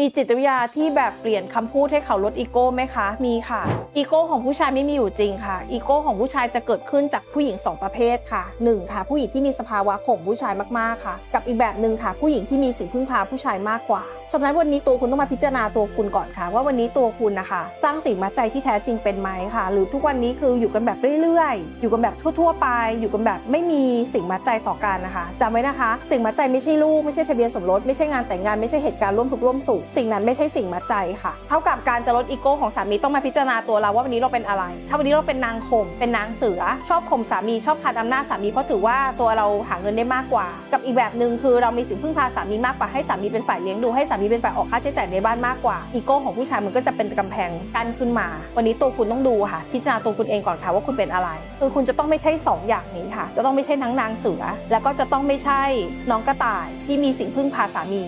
มีจิตวิทยาที่แบบเปลี่ยนคำพูดให้เขาลดอีโก้ไหมคะ มีค่ะ อีโก้ของผู้ชายไม่มีอยู่จริงค่ะ อีโก้ของผู้ชายจะเกิดขึ้นจากผู้หญิง 2 ประเภทค่ะ 1 ค่ะ ผู้หญิงที่มีสภาวะข่มผู้ชายมากๆค่ะ กับอีกแบบหนึ่งค่ะ ผู้หญิงที่มีสิ่งพึ่งพาผู้ชายมากกว่า ฉะนั้นวันนี้ตัวคุณต้องมาพิจารณาตัวคุณก่อนค่ะ ว่าวันนี้ตัวคุณนะคะ สร้างสิ่งมัดใจที่แท้จริงเป็นไหมค่ะ หรือทุกวันนี้คืออยู่กันแบบเรื่อยๆ อยู่กันแบบทั่ว ๆ ไป อยู่กันแบบไม่มีสิ่งมัดใจต่อกันนะคะจำไว้นะคะ สิ่งมัดใจไม่ใช่ลูกไม่ใช่ทะเบียนสมรสไม่ใช่งานแต่งงานไม่ใช่เหตุการณ์ร่วมทุกข์ร่วมสุขสิ่งนั้นไม่ใช่สิ่งมัดใจค่ะ เท่ากับการจะลดอีโก้ของสามีต้องมาพิจารณาตัวเราว่าวันนี้เราเป็นอะไร ถ้าวันนี้เราเป็นนางข่มเป็นนางเสือ ชอบข่มสามีชอบขาดอำนาจสามีเพราะถือว่าตัวเราหาเงินได้มากกว่า กับอีกแบบหนึ่งคือเรามีสิ่งพึ่งพาสามีมากกว่าให้สามีเป็นฝ่ายเลี้ยงดูให้สามีเป็นฝ่ายออกค่าใช้จ่ายในบ้านมากกว่าอีโก้ของผู้ชายมันก็จะเป็นกำแพงกั้นขึ้นมา วันนี้ตัวคุณต้องดูค่ะ พิจารณาตัวคุณเองก่อนค่ะว่าคุณเป็นอะไรคือคุณจะต้องไม่ใช่สองอย่างนี้ค่ะ จะต้องไม่ใช่ทั้งนางเสือ แล้วก็จะต้องไม่ใช่น้องกระต่ายที่มีสิ่งพึ่งพาสามี